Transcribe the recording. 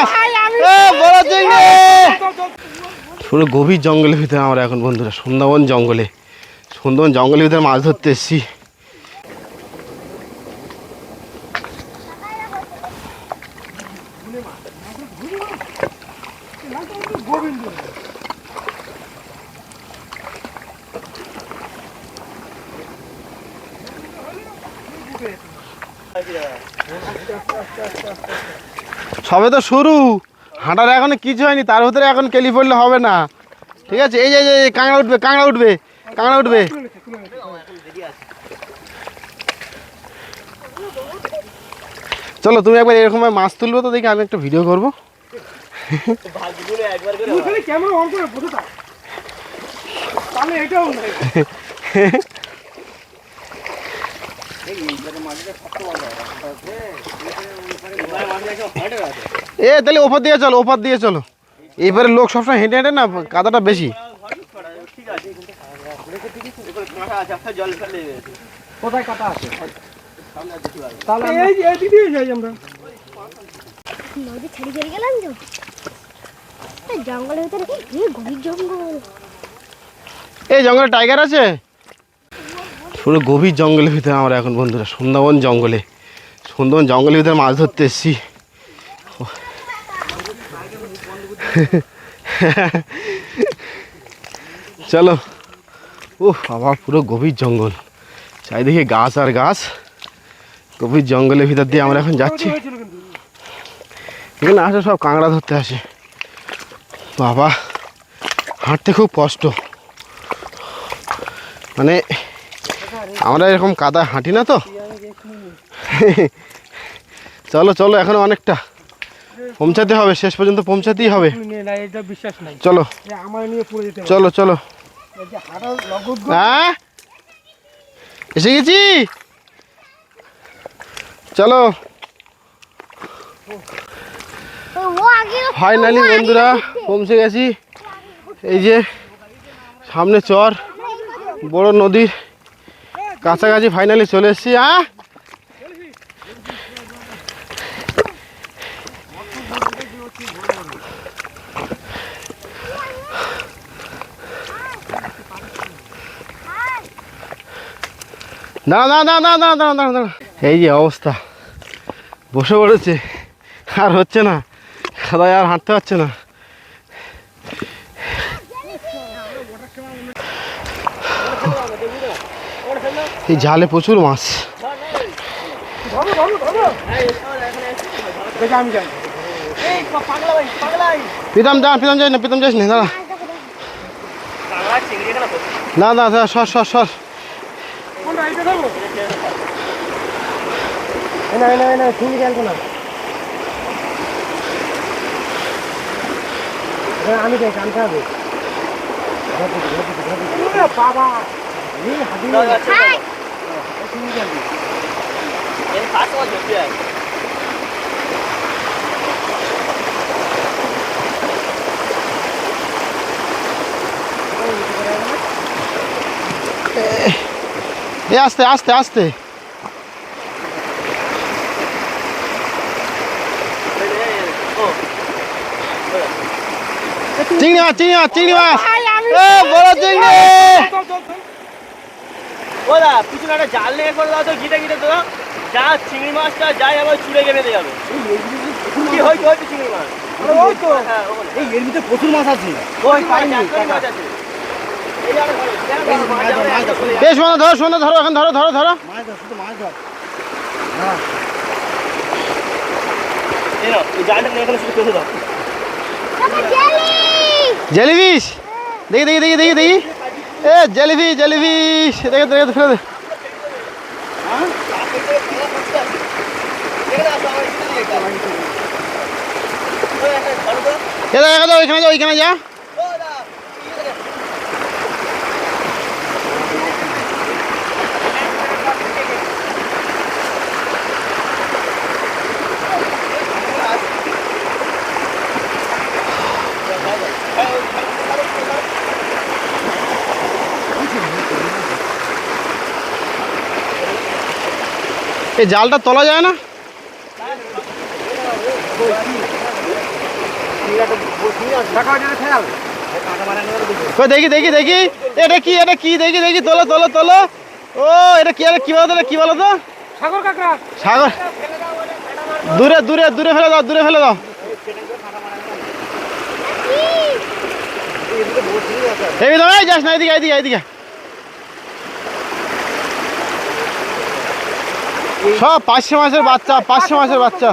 মাছ বড় চিংড়ি পুরো গভীর জঙ্গলের ভিতরে আমরা এখন বন্ধুরা সুন্দরবন জঙ্গলে। সুন্দরবন জঙ্গলের ভিতরে মাছ ধরতে এসছি। সবে তো শুরু। হাঁটার এখনও কিছু হয়নি তার ভিতরে এখন কেলি পড়লে হবে না। ঠিক আছে? এই যে এই কাঁকড়া উঠবে কাঁকড়া উঠবে কাঁকড়া উঠবে। চলো তুমি একবার এরকম মাছ তুলবে তো দেখি আমি একটা ভিডিও করব। ক্যামেরা অন করে বসে থাক তাহলে এটাও নাই এ তাহলে ওপর দিয়ে চলো ওপর দিয়ে চলো। এবারে লোক সবসময় হেঁটে হেঁটে না কাদাটা বেশি। কোথায় কাটা আছে? তাহলে এই এই দিক যাই আমরা। নদী ছেড়ে চলে গেলাম তো। জঙ্গলের ভিতরে এই গভীর জঙ্গল। এই জঙ্গলে টাইগার আছে? পুরো গভীর জঙ্গলের ভিতরে আমরা এখন বন্ধুরা, সুন্দরবন জঙ্গলে, সুন্দরবন জঙ্গলের ভিতরে মাছ ধরতে এসছি। চলো ও বাবা পুরো গভীর জঙ্গল। চারিদিকে গাছ আর গাছ। গভীর জঙ্গলের ভিতর দিয়ে আমরা এখন যাচ্ছি। এখানে আসে সব কাঁকড়া ধরতে আসে। বাবা, হাঁটতে খুব কষ্ট। মানে আমরা এরকম কাদা হাঁটি না তো? চলো চলো, এখন অনেকটা। পৌঁছাতে হবে, শেষ পর্যন্ত পৌঁছাতেই হবে। চলো। চলো চলো। হ্যাঁ? এসে গেছি? চলো। ফাইনালি বন্ধুরা, পৌঁছে গেছি। এই যে, সামনে চর, বড় নদীর। কাছাকাছি ফাইনালি চলে এসেছি হ্যাঁ দাঁড়া দাঁড়া দাঁড়া দাঁড়া দাঁড়া দাঁড়া দাঁড়া। এই যে অবস্থা। বসে পড়েছে। আর হচ্ছে না, খাদায় আর হাঁটতে পারছে না। এই জালে প্রচুর মাছ। প্রীতম, যা, প্রীতম যাই না, প্রীতম যাইস না, দাঁড়া। না না দাঁড়া সর সর সর। আমি বাবা। এ আস্তে আস্তে আস্তে চিংড়ি মাছ চিংড়ি মাছ চিংড়ি মাছ বড় চিংড়ি ওরা পিছনে একটা জাল নিয়ে করে দাও তো গিটে গিটে তো যা চিংড়ি মাছটা যাই আবার চুড়ে গেলে বেঁধে যাবে। কি হয়তো হয়তো চিংড়ি মাছ? ওই তো। হ্যাঁ এই এর ভিতরে প্রচুর মাছ আছে। ওই পাইনি মাছ। বেশ মনে ধরো শোনো ধরো এখন ধরো ধরো ধরো। মাছ ধর শুধু মাছ দাও। জেলিফিশ দেখি দেখি দেখি দেখি দেখি। এ জেলিফিশ জেলিফিশ দেখে দেখে ফেলে দে। ওইখানে যা ওইখানে যা। এই জালটা তোলা যায় না? দেখা দেখি দেখি দেখি। এটা কি এটা কি? দেখি দেখি তোলো তোলো তোলো। ও এটা কি কি বলো এটা কি বলো তো? সাগর কাকা সাগর। দূরে দূরে দূরে ফেলে দাও দূরে ফেলে দাও। এই দাও এই যাস না এদিকে এদিকে এদিকে সব পাঁচশো মাসের বাচ্চা পাঁচশো মাসের বাচ্চা।